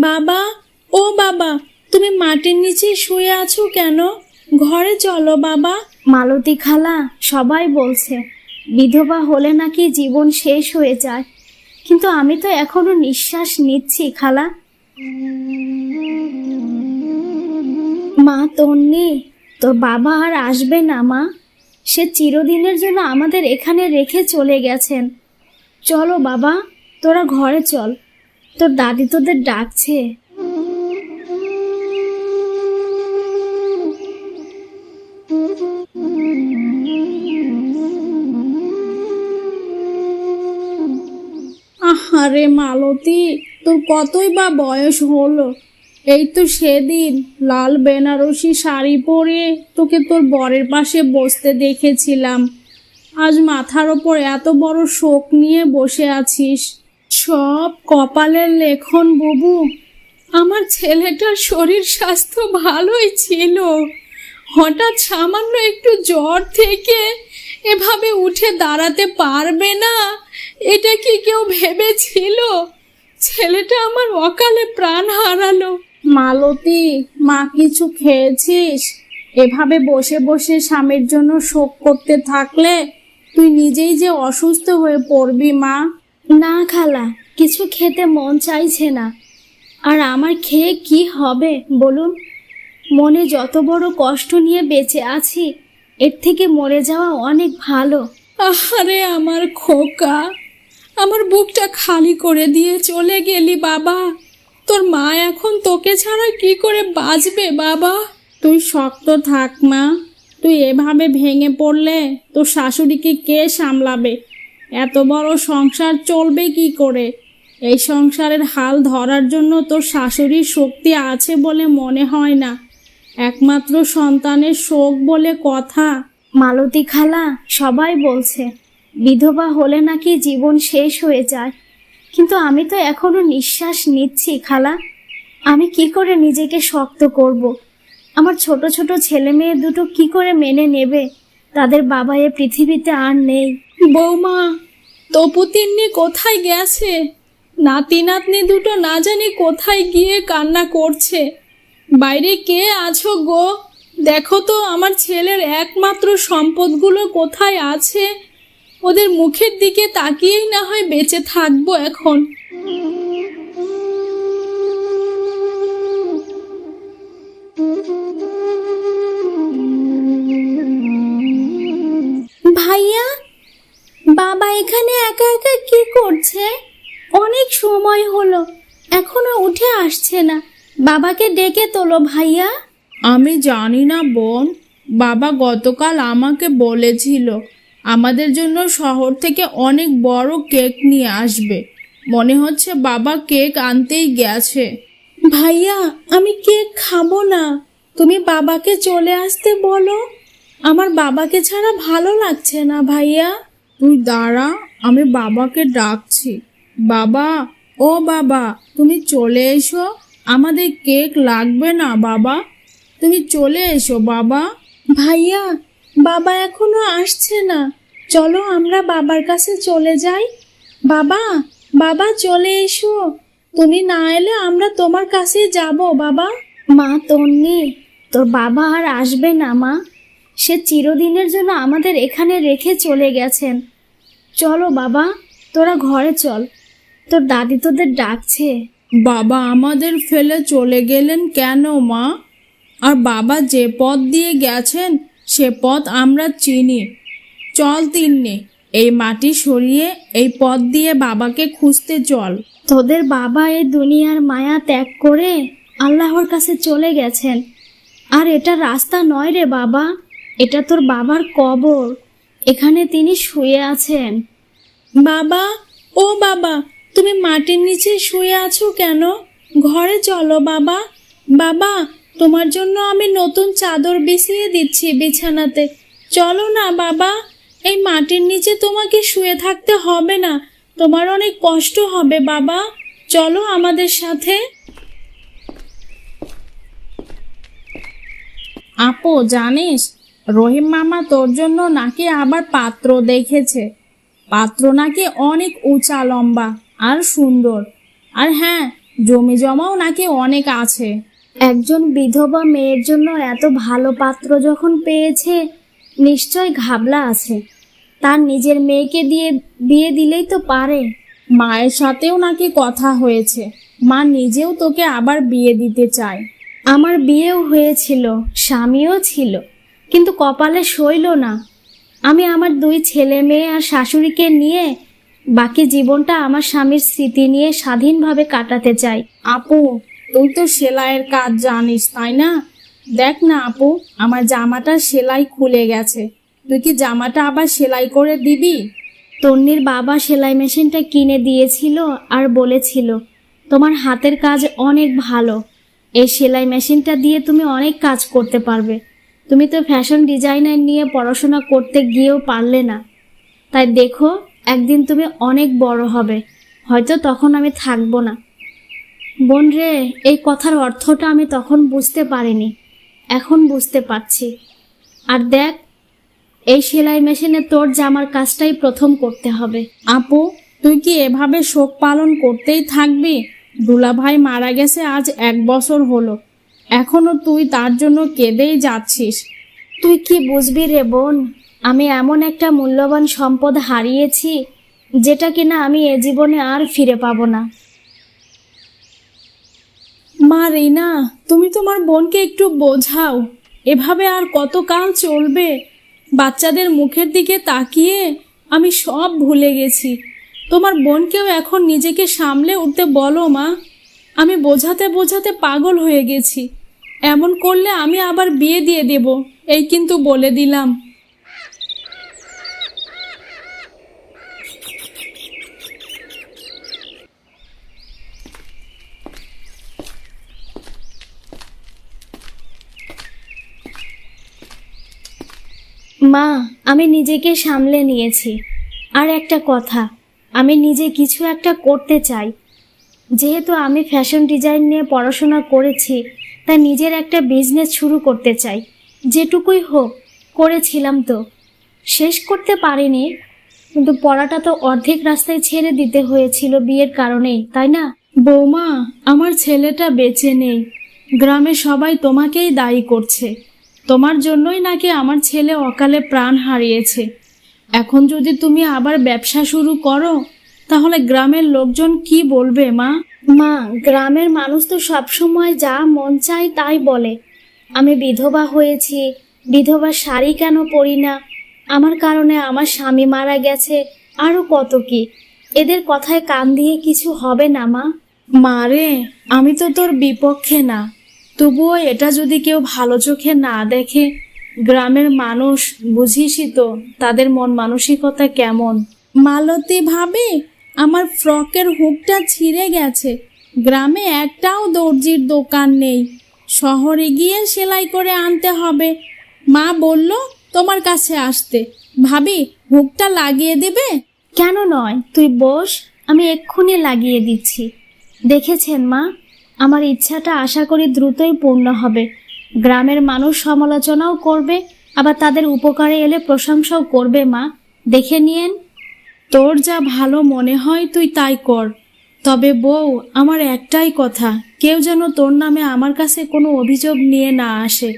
বাবা, ও বাবা, তুমি মাটির নিচে শুয়ে আছো কেন? ঘরে চলো বাবা। মালতী খালা, সবাই বলছে, বিধবা হলে নাকি জীবন শেষ হয়ে যায়। কিন্তু আমি তো এখনও নিঃশ্বাস নিচ্ছি খালা। মা তন্নি তোর বাবা আর আসবে না, মা। সে চিরদিনের জন্য আমাদের এখানে রেখে চলে গেছেন। চলো বাবা, তোরা ঘরে চল। তোর দাদি তোদের ডাকছে? আহারে মালতী, তোর কতই বা বয়স হলো? এই তো সেদিন লাল বেনারসি শাড়ি পরে তোকে তোর বরের পাশে বসতে দেখেছিলাম। আজ মাথার ওপর এত বড় শোক নিয়ে বসে আছিস। সব কপালের লেখন, বুবু। আমার ছেলেটার শরীর স্বাস্থ্য ভালোই ছিল। হঠাৎ সামান্য একটু জ্বর থেকে এভাবে উঠে দাঁড়াতে পারবে না, এটা কি কেউ ভেবেছিল? ছেলেটা আমার অকালে প্রাণ হারালো। মালতী, মা, কিছু খেয়েছিস? এভাবে বসে বসে স্বামীর জন্য শোক করতে থাকলে তুই নিজেই যে অসুস্থ হয়ে পড়বি, মা। না খালা, কিছু খেতে মন চাইছে না। আর আমার খেয়ে কি হবে বলুন? মনে যত বড় কষ্ট নিয়ে বেঁচে আছি, এর থেকে মরে যাওয়া অনেক ভালো। আহারে, আমার খোকা, আমার বুকটা খালি করে দিয়ে চলে গেলি বাবা। তোর মা এখন তোকে ছাড়া কি করে বাঁচবে বাবা? তুই শক্ত থাক মা, তুই এভাবে ভেঙে পড়লে তোর শাশুড়িকে কে সামলাবে? এত বড় সংসার চলবে কি করে? এই সংসারের হাল ধরার জন্য তোর শাশুড়ির শক্তি আছে বলে মনে হয় না। একমাত্র সন্তানের শোক বলে কথা। মালতী খালা, সবাই বলছে, বিধবা হলে নাকি জীবন শেষ হয়ে যায়। কিন্তু আমি তো এখনও নিঃশ্বাস নিচ্ছি খালা। আমি কি করে নিজেকে শক্ত করব। আমার ছোট ছোট ছেলে মেয়ে দুটো কি করে মেনে নেবে? তাদের বাবা এ পৃথিবীতে আর নেই। বৌমা, তপু তিন্নি কোথায় গেছে? নাতি নাতনি দুটো না জানি কোথায় গিয়ে কান্না করছে। বাইরে কে আছো গো? দেখো তো, আমার ছেলের একমাত্র সম্পদগুলো কোথায় আছে? ওদের মুখের দিকে তাকিয়েই না হয় বেঁচে থাকব এখন। ভাইয়া বাবা এখানে একা একা কি করছে? অনেক সময় হলো এখনও উঠে আসছে না। বাবাকে ডেকে তোলো ভাইয়া। আমি জানি না বোন বাবা গতকাল আমাকে বলেছিল আমাদের জন্য শহর থেকে অনেক বড় কেক নিয়ে আসবে। মনে হচ্ছে বাবা কেক আনতেই গেছে। ভাইয়া আমি কেক খাব না। তুমি বাবাকে চলে আসতে বলো। আমার বাবাকে ছাড়া ভালো লাগছে না ভাইয়া। তুই দাঁড়া আমি বাবাকে ডাকছি। বাবা ও বাবা তুমি চলে এসো। আমাদের কেক লাগবে না বাবা। তুমি চলে এসো বাবা। ভাইয়া বাবা এখনও আসছে না। চলো আমরা বাবার কাছে চলে যাই। বাবা বাবা চলে এসো। তুমি না এলে আমরা তোমার কাছে যাব বাবা। মা তন্নি তোর বাবা আর আসবে না মা। সে চিরদিনের জন্য আমাদের এখানে রেখে চলে গেছেন। চলো বাবা তোরা ঘরে চল। তোর দাদি তোদের ডাকছে। বাবা আমাদের ফেলে চলে গেলেন কেন মা? আর বাবা যে পথ দিয়ে গেছেন সে পথ আমরা চিনি। চল তিন্নি এই মাটি সরিয়ে এই পথ দিয়ে বাবাকে খুঁজতে চল। তোদের বাবা এই দুনিয়ার মায়া ত্যাগ করে আল্লাহর কাছে চলে গেছেন। আর এটা রাস্তা নয় রে বাবা। এটা তোর বাবার কবর। এখানে তিনি শুয়ে আছেন। বাবা ও বাবা তুমি মাটির নিচে শুয়ে আছো কেন? ঘরে চলো বাবা। বাবা তোমার জন্য আমি নতুন চাদর বিছিয়ে দিচ্ছি বিছানাতে। চলো না বাবা এই মাটির নিচে তোমাকে শুয়ে থাকতে হবে না। তোমার অনেক কষ্ট হবে বাবা। চলো আমাদের সাথে। আপো জানিস রহিম মামা তোর জন্য নাকি আবার পাত্র দেখেছে। পাত্র নাকি অনেক উঁচা লম্বা আর সুন্দর। আর হ্যাঁ জমি জমাও নাকি অনেক আছে। একজন বিধবা মেয়ের জন্য এত ভালো পাত্র যখন পেয়েছে নিশ্চয় ঘাবলা আছে। তার নিজের মেয়েকে দিয়ে বিয়ে দিলেই তো পারে। মায়ের সাথেও নাকি কথা হয়েছে। মা নিজেও তোকে আবার বিয়ে দিতে চায়। আমার বিয়েও হয়েছিল স্বামীও ছিল। কিন্তু কপালে সইল না। আমি আমার দুই ছেলে মেয়ে আর শাশুড়িকে নিয়ে বাকি জীবনটা আমার স্বামীর স্মৃতি নিয়ে স্বাধীনভাবে কাটাতে চাই। আপু তুই তো সেলাইয়ের কাজ জানিস তাই না? দেখ না আপু আমার জামাটা সেলাই খুলে গেছে। তুই কি জামাটা আবার সেলাই করে দিবি? তন্নির বাবা সেলাই মেশিনটা কিনে দিয়েছিল আর বলেছিল তোমার হাতের কাজ অনেক ভালো। এই সেলাই মেশিনটা দিয়ে তুমি অনেক কাজ করতে পারবে। তুমি তো ফ্যাশন ডিজাইনার নিয়ে পড়াশোনা করতে গিয়েও পারলে না। তাই দেখো, একদিন তুমি অনেক বড় হবে, হয়তো তখন আমি থাকব না। বোন রে এই কথার অর্থটা আমি তখন বুঝতে পারিনি, এখন বুঝতে পারছি। আর দেখ, এই সেলাই মেশিনে তোর জামার কাজটাই প্রথম করতে হবে। আপু, তুই কি এভাবে শোক পালন করতেই থাকবি? দুলাভাই মারা গেছে আজ এক বছর হলো। এখনও তুই তার জন্য কেঁদেই যাচ্ছিস। তুই কি বুঝবি রে বোন? আমি এমন একটা মূল্যবান সম্পদ হারিয়েছি, যেটা কিনা আমি এ জীবনে আর ফিরে পাবো না। মা রিনা, তুমি তোমার বোনকে একটু বোঝাও। এভাবে আর কতকাল চলবে? বাচ্চাদের মুখের দিকে তাকিয়ে আমি সব ভুলে গেছি। তোমার বোনকেও এখন নিজেকে সামলে উঠতে বলো মা। আমি বোঝাতে বোঝাতে পাগল হয়ে গেছি। এমন করলে আমি আবার বিয়ে দিয়ে দেব, এই কিন্তু বলে দিলাম। মা, আমি নিজেকে সামলে নিয়েছি। আর একটা কথা, আমি নিজে কিছু একটা করতে চাই। যেহেতু আমি ফ্যাশন ডিজাইন নিয়ে পড়াশোনা করেছি তাই নিজের একটা বিজনেস শুরু করতে চাই। যেটুকুই হোক, করেছিলাম তো। শেষ করতে পারিনি, কিন্তু পড়াটা তো অর্ধেক রাস্তায় ছেড়ে দিতে হয়েছিল বিয়ের কারণেই, তাই না? বৌমা, আমার ছেলেটা বেঁচে নেই। গ্রামে সবাই তোমাকেই দায়ী করছে। তোমার জন্যই নাকি আমার ছেলে অকালে প্রাণ হারিয়েছে। এখন যদি তুমি আবার ব্যবসা শুরু করো তাহলে গ্রামের লোকজন কি বলবে মা? মা গ্রামের মানুষ তো সবসময় যা মন চায় তাই বলে। আমি বিধবা হয়েছি বিধবা শাড়ি কেন পরি না? আমার কারণে আমার স্বামী মারা গেছে আরও কত কি? এদের কথায় কান দিয়ে কিছু হবে না মা। মারে আমি তো তোর বিপক্ষে না। তবুও এটা যদি কেউ ভালো চোখে না দেখে গ্রামের মানুষ বুঝিসই তো তাদের মন মানসিকতা কেমন। মালতী ভাবে আমার ফ্রকের হুকটা ছিঁড়ে গেছে। গ্রামে একটাও দর্জির দোকান নেই। শহরে গিয়ে সেলাই করে আনতে হবে। মা বলল, তোমার কাছে আসতে। ভাবি, হুকটা লাগিয়ে দেবে? কেন নয়, তুই বস, আমি এক্ষুনি লাগিয়ে দিচ্ছি। দেখেছেন মা, আমার ইচ্ছাটা আশা করি দ্রুতই পূর্ণ হবে। গ্রামের মানুষ সমালোচনাও করবে, আবার তাদের উপকারে এলে প্রশংসাও করবে মা। দেখে নিয়েন। তোর যা ভালো মনে হয় তুই তাই কর। তবে বউ, আমার একটাই কথা, কেউ যেন তোর নামে আমার কাছে কোনো অভিযোগ নিয়ে না আসে।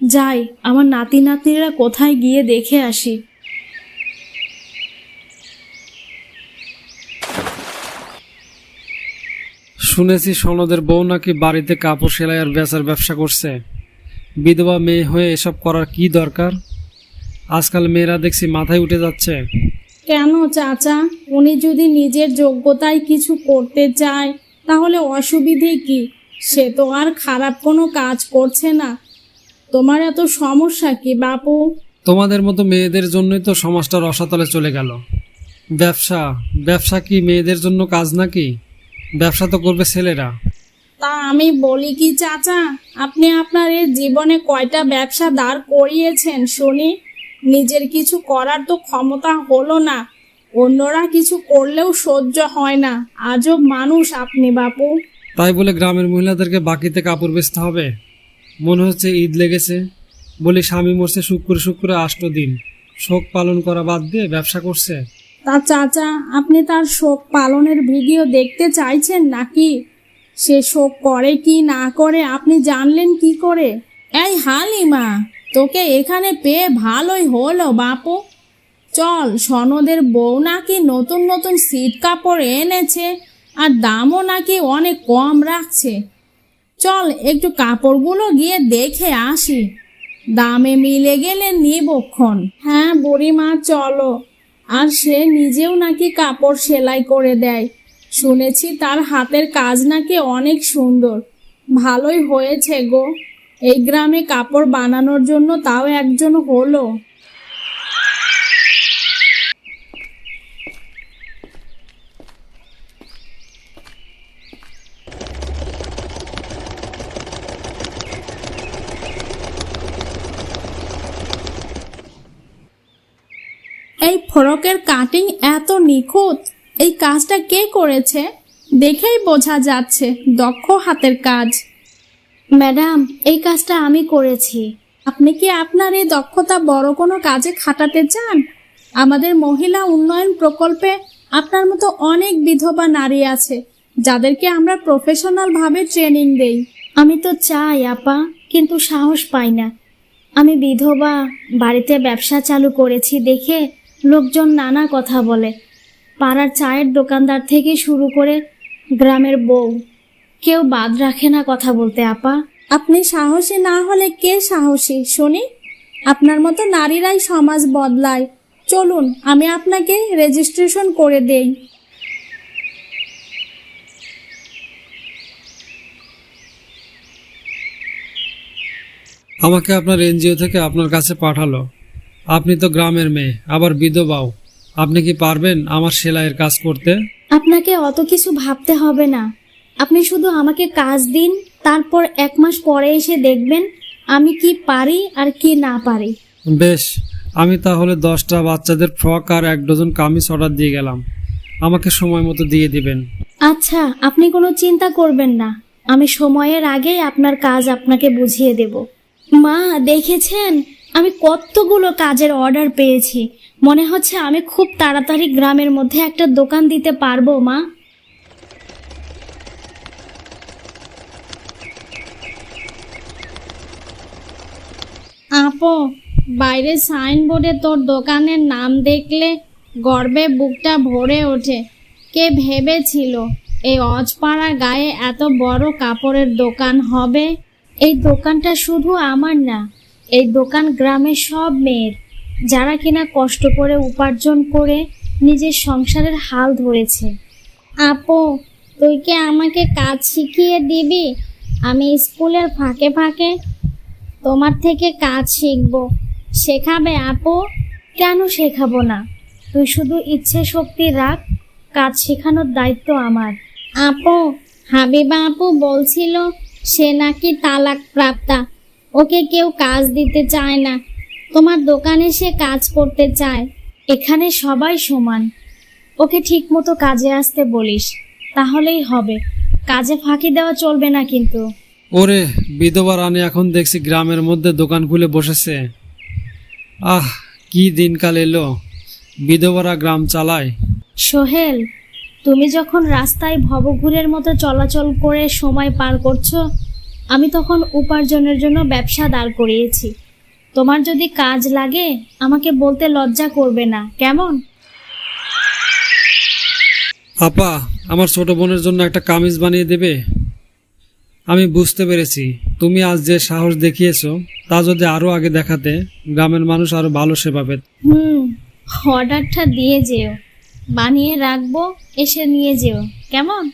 যাই, আমার নাতি নাতনিরা কোথায় গিয়ে দেখে আসি। শুনেছি সনদের বউ নাকি বাড়িতে কাপড় সেলাই আর বেচার ব্যবসা করছে। বিধবা মেয়ে হয়ে এসব করার কি দরকার? আজকাল মেয়েরা দেখছি মাথায় উঠে যাচ্ছে। কেন চাচা? উনি যদি নিজের যোগ্যতায় কিছু করতে চায় তাহলে অসুবিধে কি? সে তো আর খারাপ কোনো কাজ করছে না। তোমার এত সমস্যা কি বাপু? তোমাদের মতো মেয়েদের জন্যই তো সমাজটা রসাতলে চলে গেল। ব্যবসা ব্যবসা কি মেয়েদের জন্য কাজ নাকি? ব্যবসা তো করবে ছেলেরা। তা আমি বলি কি চাচা? আপনি আপনার এই জীবনে কয়টা ব্যবসা দাঁড় করিয়েছেন শুনি। নিজের কিছু করার তো ক্ষমতা হলো না। অন্যরা কিছু করলেও সহ্য হয় না। আজব মানুষ আপনি বাপু। তাই বলে গ্রামের মহিলাদেরকে বাকিতে কাপড় বেচতে হবে। মনে হচ্ছে ঈদ লেগেছে। বলি স্বামী মরছে শুক্র শুক্র আষ্ট দিন। শোক পালন করা বাদ দিয়ে ব্যবসা করছে। তা চাচা আপনি তার শোক পালনের ভিডিও দেখতে চাইছেন নাকি? সে শোক করে কি না করে আপনি জানলেন কি করে? এই হালিমা! তোকে এখানে পেয়ে ভালোই হলো, বাপু। চল, সনদের বউ নাকি নতুন নতুন সিট কাপড় এনেছে আর দামও নাকি অনেক কম রাখছে। চল, একটু কাপড়গুলো গিয়ে দেখে আসি। দামে মিলে গেলে নিবক্ষণ হ্যাঁ বুড়িমা, চলো। আর সে নিজেও নাকি কাপড় সেলাই করে দেয়। শুনেছি তার হাতের কাজ নাকি অনেক সুন্দর। ভালোই হয়েছে গো। এই গ্রামে কাপড় বানানোর জন্য তাও একজন হলো। এই ফরকের কাটিং এত নিখুঁত, এই কাজটা কে করেছে? দেখেই বোঝা যাচ্ছে দক্ষ হাতের কাজ। ম্যাডাম, এই কাজটা আমি করেছি। আপনি কি আপনার এই দক্ষতা বড় কোনো কাজে খাটাতে চান? আমাদের মহিলা উন্নয়ন প্রকল্পে আপনার মতো অনেক বিধবা নারী আছে, যাদেরকে আমরা প্রফেশনাল ভাবে ট্রেনিং দেই। আমি তো চাই, আপা, কিন্তু সাহস পাই না। আমি বিধবা, বাড়িতে ব্যবসা চালু করেছি দেখে লোকজন নানা কথা বলে। পাড়ার চায়ের দোকানদার থেকে শুরু করে গ্রামের বউ। কেউ বাদ রাখে না কথা বলতে আপা। আপনি সাহসী না হলে কে সাহসী শুনি? আপনার মতো নারীরাই সমাজ বদলায়। চলুন আমি আপনাকে রেজিস্ট্রেশন করে দেই। আমাকে আপনার এনজিও থেকে আপনার কাছে পাঠালো। আপনি তো গ্রামের মেয়ে আবার বিধবাও। আপনি কি পারবেন আমার সেলাইয়ের কাজ করতে? আপনাকে অত কিছু ভাবতে হবে না। আপনি শুধু আমাকে কাজ দিন তারপর এক মাস পরে এসে দেখবেন আমি কি পারি আর কি না পারি। বেশ আমি তাহলে দশটা বাচ্চাদের ফ্রক আর এক ডজন কামিজ অর্ডার দিয়ে গেলাম। আমাকে সময় মতো দিয়ে দিবেন। আচ্ছা আপনি কোনো চিন্তা করবেন না। আমি সময়ের আগেই আপনার কাজ আপনাকে বুঝিয়ে দেব। মা দেখেছেন? আমি কতগুলো কাজের অর্ডার পেয়েছি। মনে হচ্ছে আমি খুব তাড়াতাড়ি গ্রামের মধ্যে একটা দোকান দিতে পারব মা। আপো, বাইরে সাইনবোর্ডে তোর দোকানের নাম দেখলে গর্বে বুকটা ভরে ওঠে। কে ভেবেছিল এই অজপাড়া গায়ে এত বড় কাপড়ের দোকান হবে? এই দোকানটা শুধু আমার না, এই দোকান গ্রামের সব মেয়ের। যারা কিনা কষ্ট করে উপার্জন করে নিজের সংসারের হাল ধরেছে। আপো, তুই কি আমাকে কাজ শিখিয়ে দিবি? আমি স্কুলের ফাঁকে ফাঁকে তোমার থেকে কাজ শিখব। শেখাবে আপু? কেন শেখাবো না? তুই শুধু ইচ্ছে শক্তি রাখ, কাজ শেখানোর দায়িত্ব আমার। আপু, হাবিবা আপু বলছিল, সে নাকি তালাক প্রাপ্তা। ওকে কেউ কাজ দিতে চায় না। তোমার দোকানে সে কাজ করতে চায়। এখানে সবাই সমান। ওকে ঠিক মতো কাজে আসতে বলিস, তাহলেই হবে। কাজে ফাঁকি দেওয়া চলবে না কিন্তু। ওরে বিধবা রানী এখন দেখছি গ্রামের মধ্যে দোকান খুলে বসেছে। আহ কি দিনকাল এলো। বিধবারা গ্রাম চালায়। সোহেল তুমি যখন রাস্তায় ভবঘুরের মতো চলাচল করে সময় পার করছ আমি তখন উপার্জনের জন্য ব্যবসা দাঁড় করিয়েছি। তোমার যদি কাজ লাগে আমাকে বলতে লজ্জা করবে না কেমন? আপা আমার ছোট বোনের জন্য একটা কামিজ বানিয়ে দেবে? আমি বুঝতে পেরেছি। তুমি আজ যে সাহস দেখিয়েছো, তা যদি আরও আগে দেখাতে, গ্রামের মানুষ আরও ভালো সেবা পেত। হুম, অর্ডারটা দিয়ে যেও। বানিয়ে রাখব, এসে নিয়ে যেও। কেমন?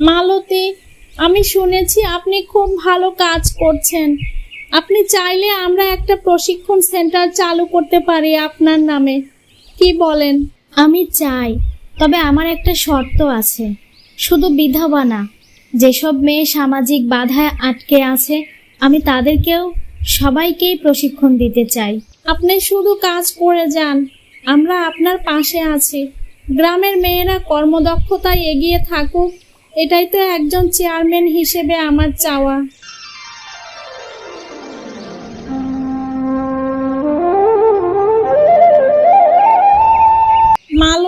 মালতী, আমি শুনেছি আপনি খুব ভালো কাজ করছেন। আপনি চাইলে আমরা একটা প্রশিক্ষণ সেন্টার চালু করতে পারি আপনার নামে। কি বলেন? আমি চাই, তবে আমার একটা শর্ত আছে। শুধু বিধবা না, যেসব মেয়ে সামাজিক বাধায় আটকে আছে, আমি তাদেরকেও সবাইকেই প্রশিক্ষণ দিতে চাই। আপনি শুধু কাজ করে যান, আমরা আপনার পাশে আছি। গ্রামের মেয়েরা কর্মদক্ষতায় এগিয়ে থাকুক, এটাই তো একজন চেয়ারম্যান হিসেবে আমার চাওয়া।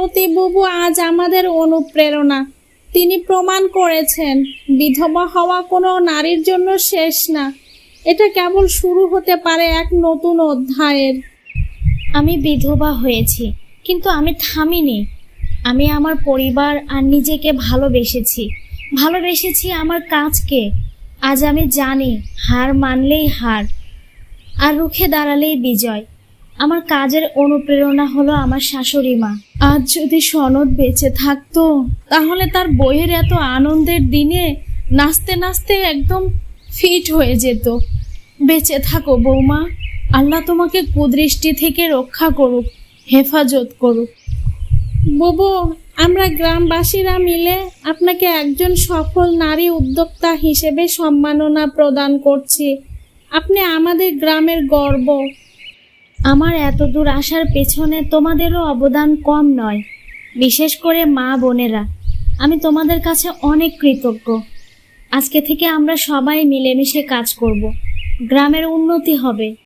সত্যবতী বুবু আজ আমাদের অনুপ্রেরণা। তিনি প্রমাণ করেছেন, বিধবা হওয়া কোনো নারীর জন্য শেষ না। এটা কেবল শুরু হতে পারে এক নতুন অধ্যায়ের। আমি বিধবা হয়েছি, কিন্তু আমি থামিনি। আমি আমার পরিবার আর নিজেকে ভালোবেসেছি। ভালোবেসেছি আমার কাজকে। আজ আমি জানি, হার মানলেই হার, আর রুখে দাঁড়ালেই বিজয়। আমার কাজের অনুপ্রেরণা হলো আমার শাশুড়ি মা। আজ যদি সনদ বেঁচে থাকতো, তাহলে তার বইয়ের এত আনন্দের দিনে নাচতে নাচতে একদম ফিট হয়ে যেত। বেঁচে থাকো বৌমা, আল্লাহ তোমাকে কুদৃষ্টি থেকে রক্ষা করুক, হেফাজত করুক। বুবু, আমরা গ্রামবাসীরা মিলে আপনাকে একজন সফল নারী উদ্যোক্তা হিসেবে সম্মাননা প্রদান করছি। আপনি আমাদের গ্রামের গর্ব আমার এত দূর আসার পেছনে তোমাদেরও অবদান কম নয়, বিশেষ করে মা বোনেরা। আমি তোমাদের কাছে অনেক কৃতজ্ঞ। আজকে থেকে আমরা সবাই মিলেমিশে কাজ করব। গ্রামের উন্নতি হবে।